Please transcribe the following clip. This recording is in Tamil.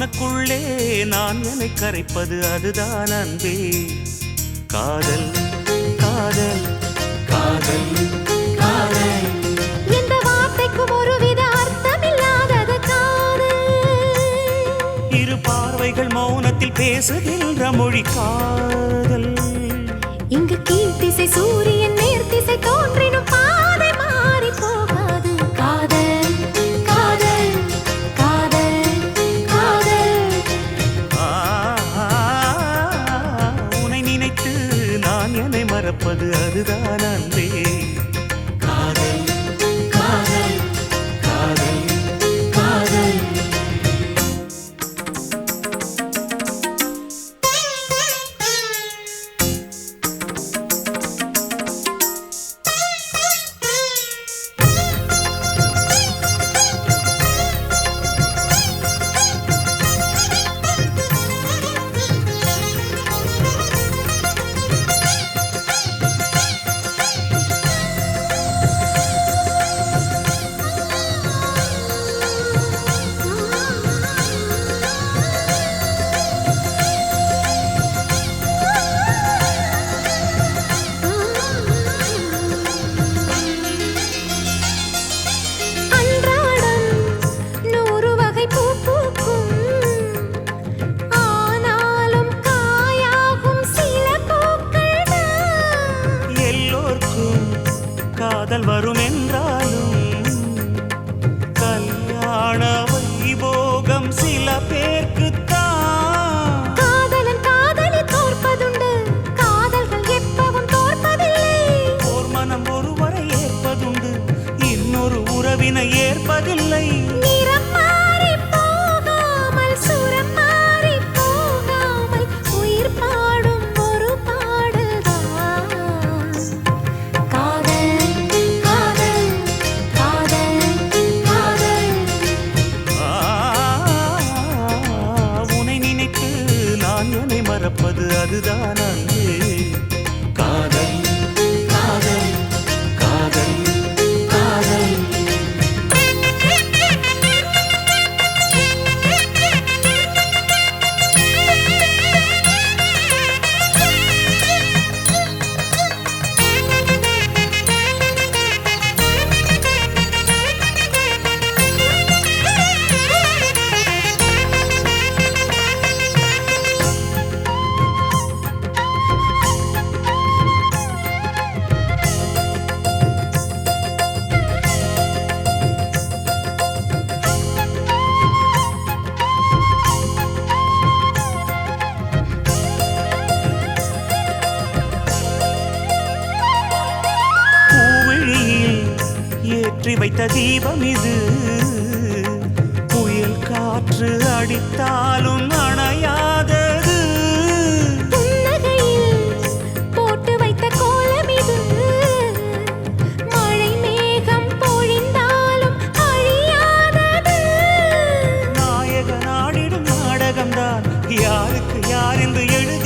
நெஞ்சுக்குள்ளே நான் என்னை கரைப்பது அதுதான் அன்பே. காதல் காதல் காதல் காதல். ஒருவித அர்த்தமில்லாதது காதல். இரு பார்வைகள் மௌனத்தில் பேசுகின்ற மொழி காதல் காதல் வரும் என்றாலும் கல்யாண வைபோகம் சில பேர்க்குத்தான். காதலன் வைத்த தீபம் இது. புயல் காற்று அடித்தாலும் அணையாதது. போட்டு வைத்த கோலம் இது. மழை மேகம் பொழிந்தாலும் அழியாதது. நாயக நாடிடும் நாடகம்தான். யாருக்கு யார் என்று எழு